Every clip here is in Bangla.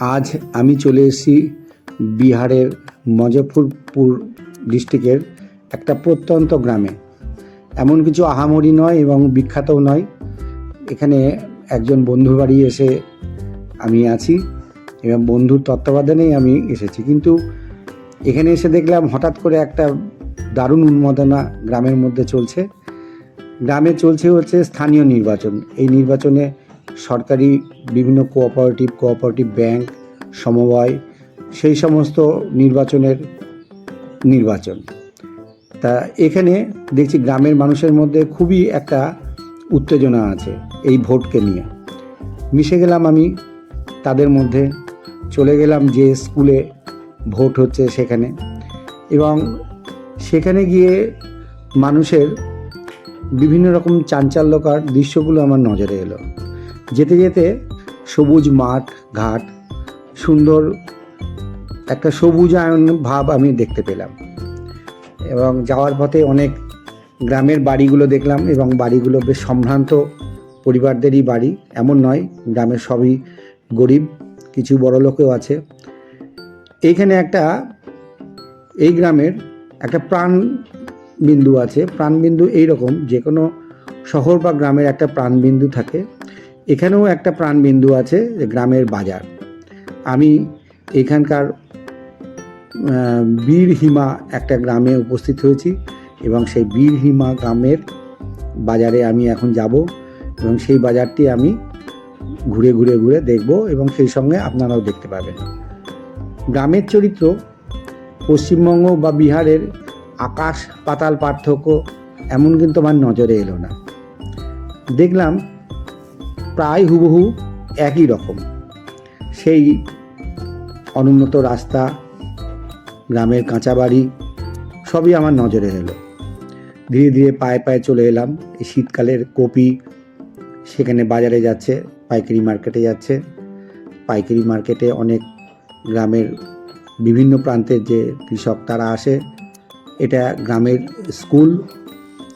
আজ আমি চলে এসেছি বিহারের মুজফ্ফরপুর ডিস্ট্রিক্টের একটা প্রত্যন্ত গ্রামে। এমন কিছু আহামরি নয় এবং বিখ্যাতও নয়। এখানে একজন বন্ধুর বাড়ি এসে আমি আছি এবং বন্ধুর তত্ত্বাবধানেই আমি এসেছি। কিন্তু এখানে এসে দেখলাম হঠাৎ করে একটা দারুণ উন্মাদনা গ্রামের মধ্যে চলছে। গ্রামে চলছে হচ্ছে স্থানীয় নির্বাচন। এই নির্বাচনে সরকারি বিভিন্ন কোঅপারেটিভ কোঅপারেটিভ ব্যাংক সমবায়, সেই সমস্ত নির্বাচনের নির্বাচন। তা এখানে দেখছি গ্রামের মানুষের মধ্যে খুবই একটা উত্তেজনা আছে এই ভোটকে নিয়ে। মিশে গেলাম আমি তাদের মধ্যে, চলে গেলাম যে স্কুলে ভোট হচ্ছে সেখানে। এবং সেখানে গিয়ে মানুষের বিভিন্ন রকম চাঞ্চল্যকর দৃশ্যগুলো আমার নজরে এলো। যেতে যেতে সবুজ মাঠ, ঘাট, সুন্দর একটা সবুজায়ন ভাব আমি দেখতে পেলাম। এবং যাওয়ার পথে অনেক গ্রামের বাড়িগুলো দেখলাম এবং বাড়িগুলো বেশ সম্ভ্রান্ত পরিবারদেরই বাড়ি। এমন নয়, গ্রামের সবই গরিব, কিছু বড় লোকেও আছে। এইখানে একটা, এই গ্রামের একটা প্রাণ বিন্দু আছে। প্রাণবিন্দু এইরকম যে কোনো শহর বা গ্রামের একটা প্রাণবিন্দু থাকে। এখানেও একটা প্রাণবিন্দু আছে যে গ্রামের বাজার। আমি এখানকার আহ, বীরহিমা একটা গ্রামে উপস্থিত হয়েছি এবং সেই বীরহিমা গ্রামের বাজারে আমি এখন যাব এবং সেই বাজারটি আমি ঘুরে ঘুরে ঘুরে দেখব এবং সেই সঙ্গে আপনারাও দেখতে পাবেন। গ্রামের চরিত্র পশ্চিমবঙ্গ বা বিহারের আকাশ পাতাল পার্থক্য এমন কিন্তু আমার নজরে এলো না। দেখলাম প্রায় হুবহু একই রকম। সেই অনুন্নত রাস্তা, গ্রামের কাঁচা বাড়ি, সবই আমার নজরে এলো। ধীরে ধীরে পায়ে পায়ে চলে এলাম। এই শীতকালের কপি সেখানে বাজারে যাচ্ছে, পাইকারি মার্কেটে যাচ্ছে। পাইকারি মার্কেটে অনেক গ্রামের বিভিন্ন প্রান্তের যে কৃষক তারা আসে, এটা গ্রামের স্কুল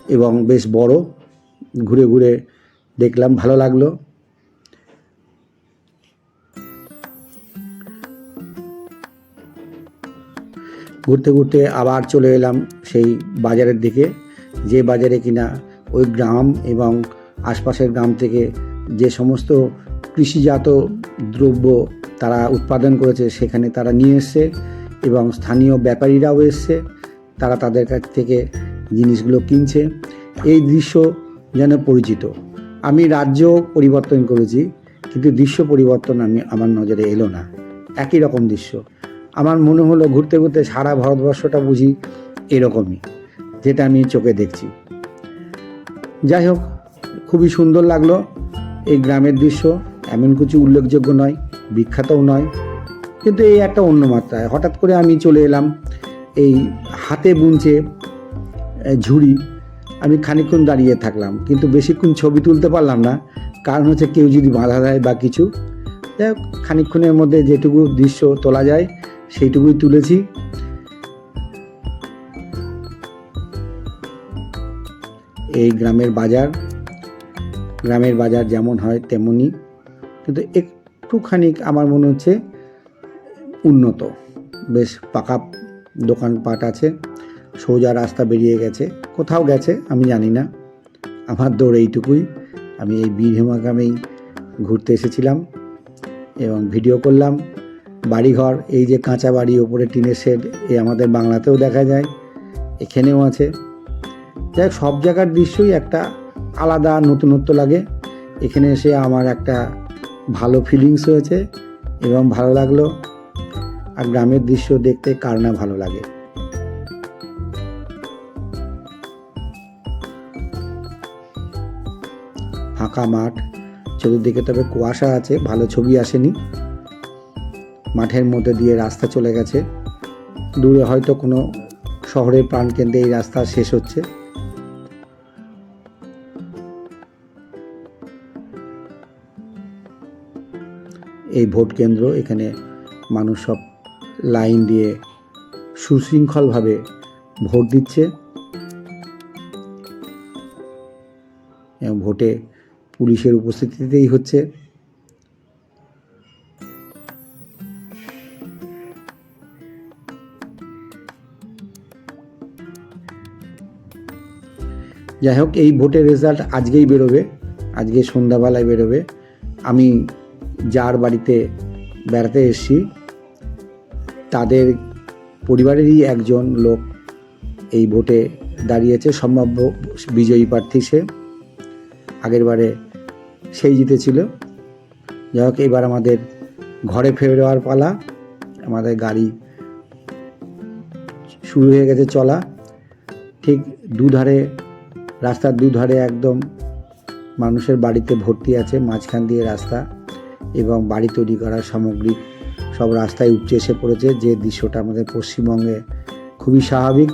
এবং বেশ বড়। ঘুরে ঘুরে দেখলাম, ভালো লাগল। ঘুরতে ঘুরতে আবার চলে এলাম সেই বাজারের দিকে। যে বাজারে কিনা ওই গ্রাম এবং আশপাশের গ্রাম থেকে যে সমস্ত কৃষিজাত দ্রব্য তারা উৎপাদন করেছে, সেখানে তারা নিয়ে এসছে এবং স্থানীয় ব্যাপারীরাও এসছে। তারা তাদের কাছ থেকে জিনিসগুলো কিনছে। এই দৃশ্য যেন পরিচিত। আমি রাজ্য পরিবর্তন করেছি, কিন্তু দৃশ্য পরিবর্তন আমি আমার নজরে এলো না। একই রকম দৃশ্য। আমার মনে হলো ঘুরতে ঘুরতে সারা ভারতবর্ষটা বুঝি এরকমই, যেটা আমি চোখে দেখছি। যাই হোক, খুবই সুন্দর লাগল এই গ্রামের দৃশ্য, এমন কিছু উল্লেখযোগ্য নয়, বিখ্যাতও নয়, কিন্তু এই একটা অন্য মাত্রায়। হঠাৎ করে আমি চলে এলাম এই হাতে বুনছে ঝুড়ি, আমি খানিকক্ষণ দাঁড়িয়ে থাকলাম, কিন্তু বেশিক্ষণ ছবি তুলতে পারলাম না, কারণ হচ্ছে কেউ যদি বাধা দেয় বা কিছু, যাই হোক, খানিকক্ষণের মধ্যে যেটুকু দৃশ্য তোলা যায় সেইটুকুই তুলেছি। এই গ্রামের বাজার গ্রামের বাজার যেমন হয় তেমনই, কিন্তু একটুখানি আমার মনে হচ্ছে উন্নত। বেশ পাকা দোকানপাট আছে, সোজা রাস্তা বেরিয়ে গেছে, কোথাও গেছে আমি জানি না। আমার দৌড় এইটুকুই, আমি এই বীরহেমা গ্রামেই ঘুরতে এসেছিলাম এবং ভিডিও করলাম। বাড়িঘর, এই যে কাঁচা বাড়ি, ওপরে টিনের শেড, এ আমাদের বাংলাতেও দেখা যায়, এখানেও আছে। যাই সব জায়গার দৃশ্যই একটা আলাদা, নতুনত্ব লাগে। এখানে এসে আমার একটা ভালো ফিলিংস হয়েছে এবং ভালো লাগল। আর গ্রামের দৃশ্য দেখতে কার না ভালো লাগে। ফাঁকা মাঠ, চতুর্দিকে তবে কুয়াশা আছে, ভালো ছবি আসেনি। মাঠের মধ্যে দিয়ে রাস্তা চলে গেছে। দূরে হয়তো কোনো শহরের প্রাণকেন্দ্রে এই রাস্তা শেষ হচ্ছে। এই ভোট কেন্দ্র, এখানে মানুষ সব লাইন দিয়ে সুশৃঙ্খলভাবে ভোট দিচ্ছে। এবং ভোটে পুলিশের উপস্থিতিতেই হচ্ছে। যাই হোক এই ভোটের রেজাল্ট আজকেই বেরোবে, আজকে সন্ধ্যাবেলায় বেরোবে। আমি যার বাড়িতে বেড়াতে এসেছি, তাদের পরিবারেরই একজন লোক এই ভোটে দাঁড়িয়েছে, সম্ভাব্য বিজয়ী প্রার্থী সে। আগেরবারে সেই জিতেছিল। যাই হোক এবার আমাদের ঘরে ফেরোয়ার পালা, আমাদের গাড়ি শুরু হয়ে গেছে চলা। ঠিক দুধারে রাস্তার দুধারে একদম মানুষের বাড়িতে ভর্তি আছে, মাঝখান দিয়ে রাস্তা এবং বাড়ি তৈরি করার সামগ্রী সব রাস্তায় উপচে এসে পড়েছে। যে দৃশ্যটা আমাদের পশ্চিমবঙ্গে খুবই স্বাভাবিক,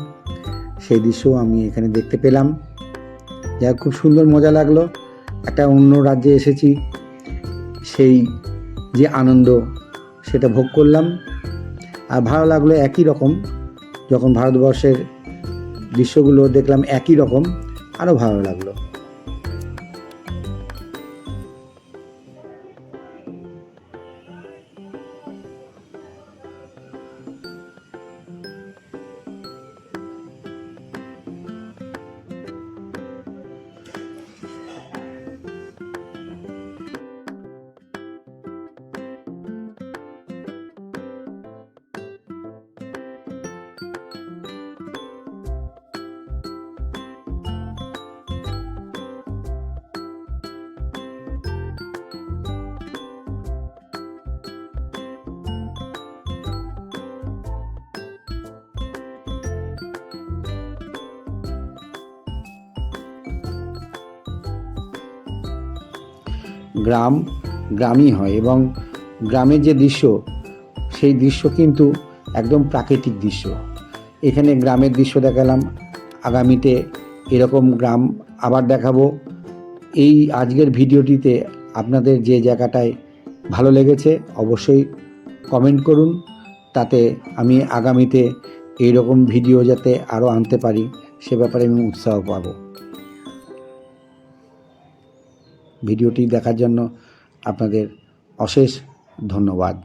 সেই দৃশ্য আমি এখানে দেখতে পেলাম। যা খুব সুন্দর মজা লাগল। একটা অন্য রাজ্যে এসেছি, সেই যে আনন্দ সেটা ভোগ করলাম। আর ভালো লাগল একই রকম, যখন ভারতবর্ষের দৃশ্যগুলো দেখলাম একই রকম। আরও ভালো লাগল। গ্রাম, গ্রামই হয় এবং গ্রামের যে দৃশ্য, সেই দৃশ্য কিন্তু একদম প্রাকৃতিক দৃশ্য। এখানে গ্রামের দৃশ্য দেখালাম, আগামীতে এরকম গ্রাম আবার দেখাবো। এই আজকের ভিডিওটিতে আপনাদের যে জায়গাটায় ভালো লেগেছে, অবশ্যই কমেন্ট করুন, তাতে আমি আগামীতে এই রকম ভিডিও যাতে আরও আনতে পারি, সে ব্যাপারে আমি উৎসাহ পাবো। ভিডিওটি দেখার জন্য আপনাদের অশেষ ধন্যবাদ।